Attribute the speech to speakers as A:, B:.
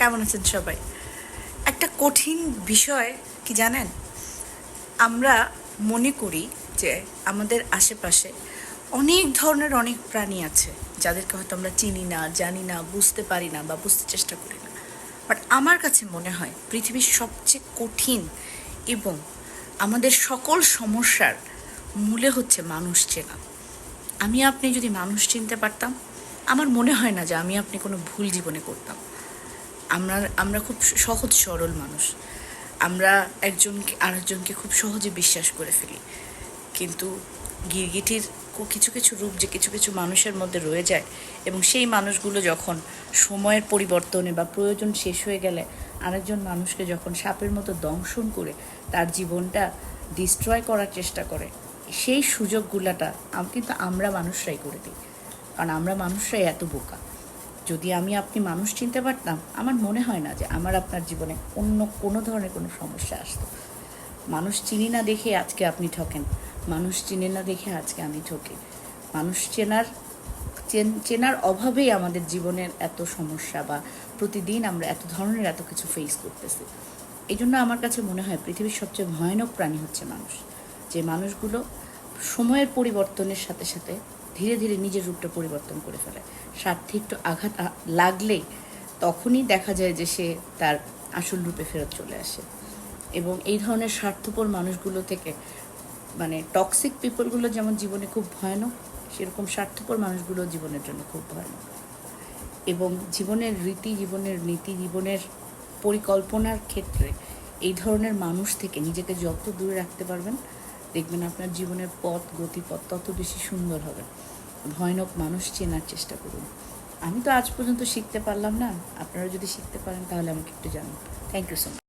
A: কেমন আছেন সবাই? একটা কঠিন বিষয়, কি জানেন? আমরা মনে করি যে আমাদের আশেপাশে অনেক ধরনের অনেক প্রাণী আছে, যাদেরকে হয়তো আমরা চিনি না, জানি না, বুঝতে পারি না বা বুঝতে চেষ্টা করি না। বাট আমার কাছে মনে হয় পৃথিবীর সবচেয়ে কঠিন এবং আমাদের সকল সমস্যার মূলে হচ্ছে মানুষ চেনা। আমি, আপনি যদি মানুষ চিনতে পারতাম, আমার মনে হয় না যে আমি, আপনি কোনো ভুল জীবনে করতাম। আমরা আমরা খুব সহজ সরল মানুষ। আমরা একজনকে, আরেকজনকে খুব সহজে বিশ্বাস করে ফেলি। কিন্তু গিরগিটির কিছু কিছু রূপ যে কিছু কিছু মানুষের মধ্যে রয়ে যায় এবং সেই মানুষগুলো যখন সময়ের পরিবর্তনে বা প্রয়োজন শেষ হয়ে গেলে আরেকজন মানুষকে যখন সাপের মতো দংশন করে তার জীবনটা ডিস্ট্রয় করার চেষ্টা করে, সেই সুযোগগুলাটা কিন্তু আমরা মানুষরাই করে দিই। কারণ আমরা মানুষরাই এত বোকা। যদি আমি আপনি মানুষ চিনতে পারতাম, আমার মনে হয় না যে আমার আপনার জীবনে অন্য কোনো ধরনের কোনো সমস্যা আসতো। মানুষ চিনি না দেখে আজকে আপনি ঠকেন। মানুষ চিনে না দেখে আজকে আমি ঠকি। মানুষ চেনার চেনার অভাবেই আমাদের জীবনের এত সমস্যা বা প্রতিদিন আমরা এত ধরনের এত কিছু ফেস করতেছি। এই জন্য আমার কাছে মনে হয় পৃথিবীর সবচেয়ে ভয়ানক প্রাণী হচ্ছে মানুষ। যে মানুষগুলো সময়ের পরিবর্তনের সাথে সাথে ধীরে ধীরে নিজের রূপটা পরিবর্তন করে ফেলে। স্বার্থে একটু আঘাত লাগলেই তখনই দেখা যায় যে সে তার আসল রূপে ফেরত চলে আসে। এবং এই ধরনের স্বার্থপর মানুষগুলো থেকে মানে টক্সিক পিপলগুলো যেমন জীবনে খুব ভয়ানক, সেরকম স্বার্থপর মানুষগুলো জীবনের জন্য খুব ভয়ানক। এবং জীবনের রীতি, জীবনের নীতি, জীবনের পরিকল্পনার ক্ষেত্রে এই ধরনের মানুষ থেকে নিজেকে যত দূরে রাখতে পারবেন দেখবেন আপনার জীবনের পথ, গতিপথ তত বেশি সুন্দর হবে। ভয়ানক মানুষ চেনার চেষ্টা করুন। আমি তো আজ পর্যন্ত শিখতে পারলাম না। আপনারা যদি শিখতে পারেন তাহলে আমাকে একটু জানান। Thank you so much